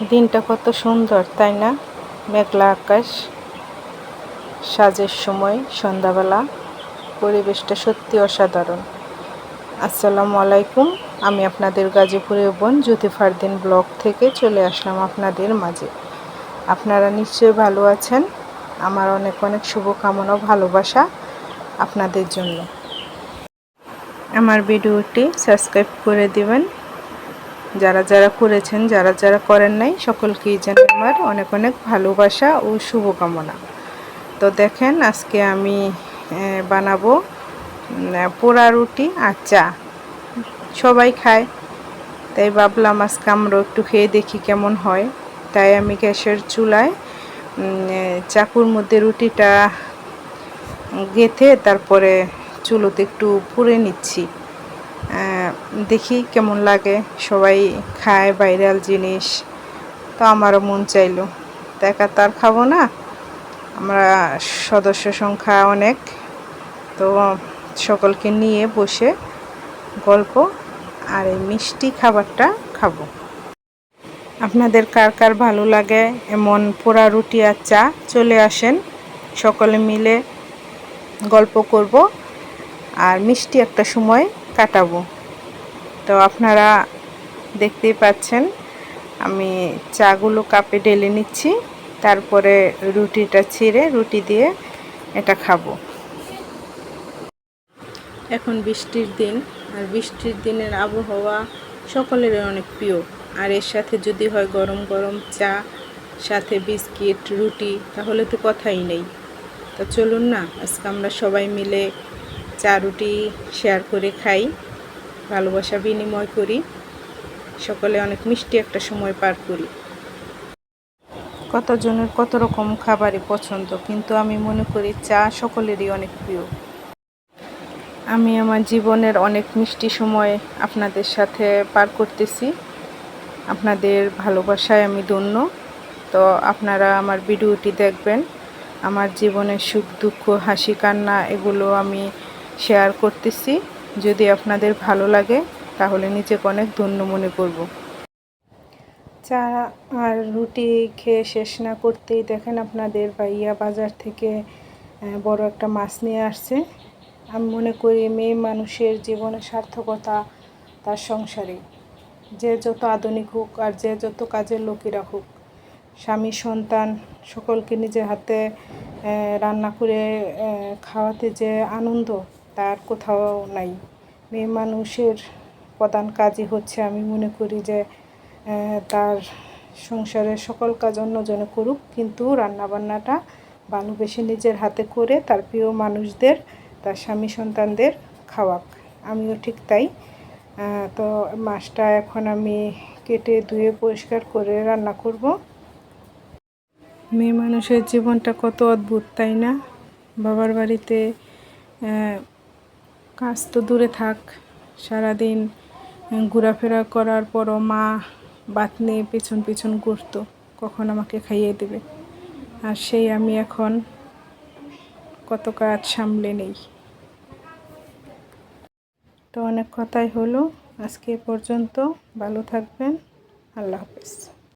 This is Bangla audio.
দিনটা কত সুন্দর, তাই না? মেঘলা আকাশ, সাজের সময়, সন্ধ্যাবেলা। পরিবেশটা সত্যি অসাধারণ। আসসালামু আলাইকুম। আমি আপনাদের গাজীপুরের বোন জ্যোতি ফারদিন ব্লগ থেকে চলে আসলাম আপনাদের মাঝে। আপনারা নিশ্চয়ই ভালো আছেন। আমার অনেক অনেক শুভকামনা, ভালোবাসা আপনাদের জন্য। আমার ভিডিওটি সাবস্ক্রাইব করে দিবেন। যারা যারা করেছেন, যারা যারা করেন নাই, সকলকেই জানাই আমার অনেক অনেক ভালোবাসা ও শুভকামনা। তো দেখেন, আজকে আমি বানাবো পোড়া রুটি আর চা। সবাই খায়। তাই ভাবলাম আজকে আমরা একটু খেয়ে দেখি কেমন হয়। তাই আমি গ্যাসের চুলায় চাকুর মধ্যে রুটিটা গেথে তারপরে চুলোতে একটু পুড়ে নিচ্ছি। দেখি কেমন লাগে। সবাই খায় ভাইরাল জিনিস। তো আমারও মন চাইলো। দেখা তার খাব না। আমরা সদস্য সংখ্যা অনেক। তো সকলকে নিয়ে বসে গল্প আর এই মিষ্টি খাবারটা খাব। আপনাদের কার কার ভালো লাগে? এমন পোড়া রুটি আর চা চলে আসেন। সকলে মিলে গল্প করব। আর মিষ্টি একটা সময় কাটাবো। তো আপনারা দেখতেই পাচ্ছেন, আমি চাগুলো কাপে ঢেলে নিচ্ছি, তারপরে রুটিটা ছিঁড়ে রুটি দিয়ে এটা খাব। এখন বৃষ্টির দিন, আর বৃষ্টির দিনের আবহাওয়া সকলেরই অনেক প্রিয়। আর এর সাথে যদি হয় গরম গরম চা, সাথে বিস্কিট, রুটি, তাহলে তো কথাই নেই। তো চলুন না, আজকে আমরা সবাই মিলে চা রুটি শেয়ার করে খাই, ভালোবাসা বিনিময় করি, সকলে অনেক মিষ্টি একটা সময় পার করি। কতজনের কত রকম খাবারই পছন্দ, কিন্তু আমি মনে করি চা সকলেরই অনেক প্রিয়। আমি আমার জীবনের অনেক মিষ্টি সময় আপনাদের সাথে পার করতেছি। আপনাদের ভালোবাসায় আমি ধন্য। তো আপনারা আমার ভিডিওটি দেখবেন। আমার জীবনের সুখ, দুঃখ, হাসি, কান্না, এগুলো আমি শেয়ার করতেছি। যদি আপনাদের ভালো লাগে, তাহলে নিজেকে অনেক ধন্য মনে করব। চা আর রুটি খেয়ে শেষ না করতেই দেখেন আপনাদের ভাইয়া বাজার থেকে বড় একটা মাছ নিয়ে আসছে। আমি মনে করি মেয়ে মানুষের জীবনে সার্থকতা তার সংসারে। যে যত আধুনিক হোক আর যে যত কাজের লোকেরা হোক, স্বামী, সন্তান সকলকে নিজের হাতে রান্না করে খাওয়াতে যে আনন্দ তার কোথাও নাই। মেয়ে মানুষের প্রধান কাজই হচ্ছে আমি মনে করি যে তার সংসারের সকল কাজ অন্যজনে করুক, কিন্তু রান্নাবান্নাটা ভালোবেসে নিজের হাতে করে তার প্রিয় মানুষদের, তার স্বামী সন্তানদের খাওয়াক। আমিও ঠিক তাই। তো মাছটা এখন আমি কেটে ধুয়ে পরিষ্কার করে রান্না করব। মেয়ে মানুষের জীবনটা কত অদ্ভুত, তাই না? বাবার বাড়িতে কাজ তো দূরে থাক। সারাদিন ঘোরাফেরা করার পরও মা বাত নিয়ে পেছন পেছন ঘুরতো, কখন আমাকে খাইয়ে দেবে। আর সেই আমি এখন কত কাজ সামলে নেই। তো অনেক কথাই হলো। আজকে পর্যন্ত। ভালো থাকবেন। আল্লাহ হাফেজ।